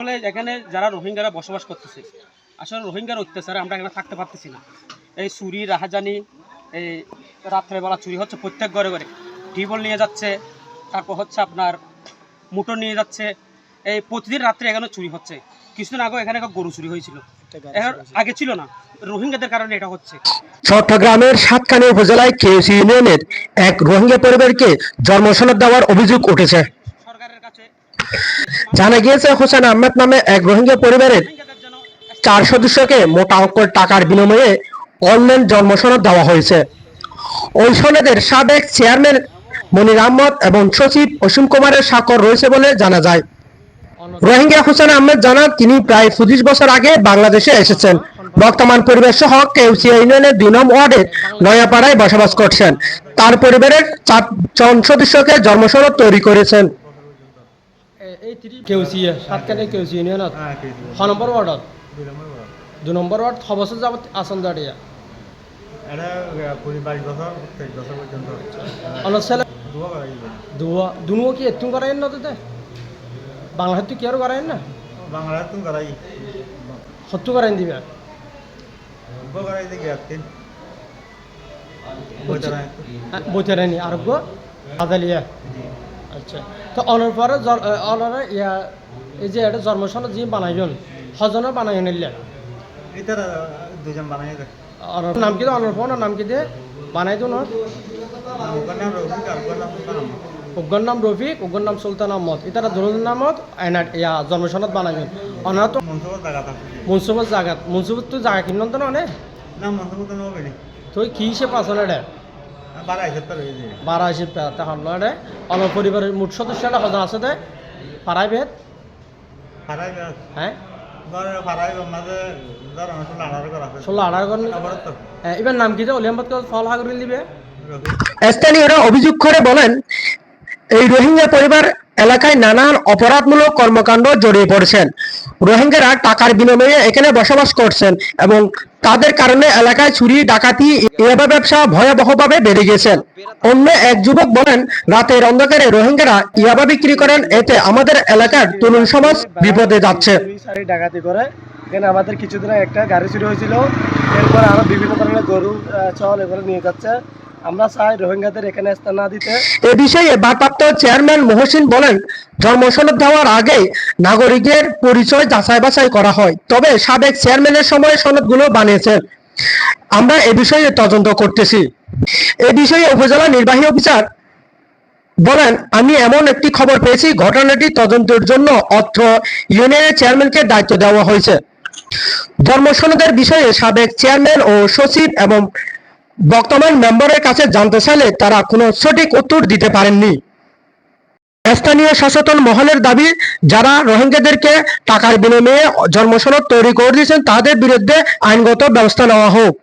আসলে এখানে যারা রোহিঙ্গারা বসবাস করতেছে আসলে রোহিঙ্গার অত্যাচারে আমরা এখানে থাকতে পারতেছি না। এই চুরি রাহাজানি এই রাত্রেবেলা চুরি হচ্ছে প্রত্যেক ঘরে ঘরে। টিবল নিয়ে যাচ্ছে তারপর হচ্ছে আপনার মুটর নিয়ে যাচ্ছে। এই প্রতিদিন রাত্রে এখানে চুরি হচ্ছে। কিছুদিন আগে এখানে একটা গরু চুরি হয়েছিল। এখন আগে ছিল না। রোহিঙ্গাদের কারণে এটা হচ্ছে। চট্টগ্রামের সাতকানি উপজেলায় কেএসি ইউনিয়নের এক রোহিঙ্গা পরিবারকে জন্মসনদ দেওয়ার অভিযোগ উঠেছে। জানা গিয়েছে, হোসেন আহমেদ নামে এক রোহিঙ্গা পরিবারের চার সদস্যকে মোটা অঙ্কের টাকার বিনিময়ে অনলাইন দেওয়া হয়েছে। ওই সনদের সাবেক চেয়ারম্যান মনির আহমদ এবং সচিব অসীম কুমারের স্বাক্ষর রয়েছে বলে জানা যায়। রোহিঙ্গা হোসেন আহমেদ জানান, তিনি প্রায় বছর আগে বাংলাদেশে এসেছেন। বর্তমান পরিবেশ সহ কেউসিয়া ইউনিয়নের দুই ওয়ার্ডের নয়াপাড়ায় বসবাস করছেন। তার পরিবারের সদস্যকে জন্মসনদ তৈরি করেছেন। এই কেউসিয়ে সাতকানি কেউসি ইউনিয়নত ছ নম্বৰ ৱাৰ্ডত? দুই নম্বৰ ৱাৰ্ড। ছ বছৰ যাবত আচন দাঁড়িয়ে করাই দুনুয়া কি এতুন করাইন না তোতে? বাংলা তুই কি আর না? বাংলা তুমি করাই সত্তু করাইন দিবে করাই দেখি বইতে রানি আরোগ্য আদালিয়া আচ্ছা। তো অনার পরে অনার ইয়া এই যে এটা জন্মসন যি বানাইজন সজনে বানাই নিলে। এটা দুজন বানাই দেয় নাম কি অনার পর নাম কি দে? বানাই দিও না নাম রবি আর নাম সুলতান আহমদ। উগ্গর নাম রফিক উগ্গর নাম সুলতান আহমদ। ইতারা দুজন নামত আইনাট ইয়া জন্মসনত বানাইজন অনার তো মনসুবত জাগাত মুন্সুবত তো জাগা কিনন তো নে? না মনসুবত নবে তুই কি সে পাছলে রে বারা হাজার টাকা তখন লড়ে আশি তাহার রে অনার পরিবারের মোট সদস্য আছে দে। পাড়াই ভেদ। হ্যাঁ? ধরে ফারাই মাঝে ধর আমার ষোলো আঠারো করা হয়েছে ষোলো আঠারো করেন আবার তো। এবার নাম কি যে? অলিয়ামবাদ ফল হাগরিল দিবে। রবি। স্থানীয়রা অভিযোগ করে বলেন এই রোহিঙ্গা পরিবার এলাকায় নানান অপরাধমূলক কর্মকাণ্ড জড়িয়ে পড়েছেন। রোহিঙ্গারা টাকার বিনিময়ে এখানে বসবাস করছেন এবং তাদের কারণে এলাকায় চুরি, ডাকাতি ব্যবসা ভয়াবহভাবে বেড়ে গেছেন অন্য এক যুবক বলেন, রাতের অন্ধকারে রোহিঙ্গারা ইয়াবা বিক্রি করেন, এতে আমাদের এলাকার তরুণ সমাজ বিপদে যাচ্ছে। ডাকাতি করে। এখানে আমাদের কিছুদিন একটা গাড়ি চুরি হয়েছিল। এরপর আরও বিভিন্ন ধরনের গরু চল এগুলো নিয়ে যাচ্ছে। আমরা চাই রোহিঙ্গাদের এখানে স্থান না দিতে। এ বিষয়ে ভারপ্রাপ্ত চেয়ারম্যান মহসিন বলেন জন্মসনদ দেওয়ার আগে নাগরিকের পরিচয় যাচাই বাছাই করা হয়। তবে সাবেক চেয়ারম্যানের সময় সনদগুলো বানিয়েছেন। আমরা এ বিষয়ে তদন্ত করতেছি। এ বিষয়ে উপজেলা নির্বাহী অফিসার বলেন, আমি এমন একটি খবর পেয়েছি, ঘটনাটি তদন্তের জন্য অত্র ইউনিয়নের চেয়ারম্যানকে দায়িত্ব দেওয়া হয়েছে। জন্মসনদের বিষয়ে সাবেক চেয়ারম্যান ও সচিব এবং বর্তমান মেম্বারের কাছে জানতে চাইলে তারা কোনো সঠিক উত্তর দিতে পারেননি। স্থানীয় সচেতন মহলের দাবি, যারা রোহিঙ্গাদেরকে টাকার বিনিময়ে জন্মসনদ তৈরি করে দিয়েছেন, তাদের বিরুদ্ধে আইনগত ব্যবস্থা নেওয়া হোক।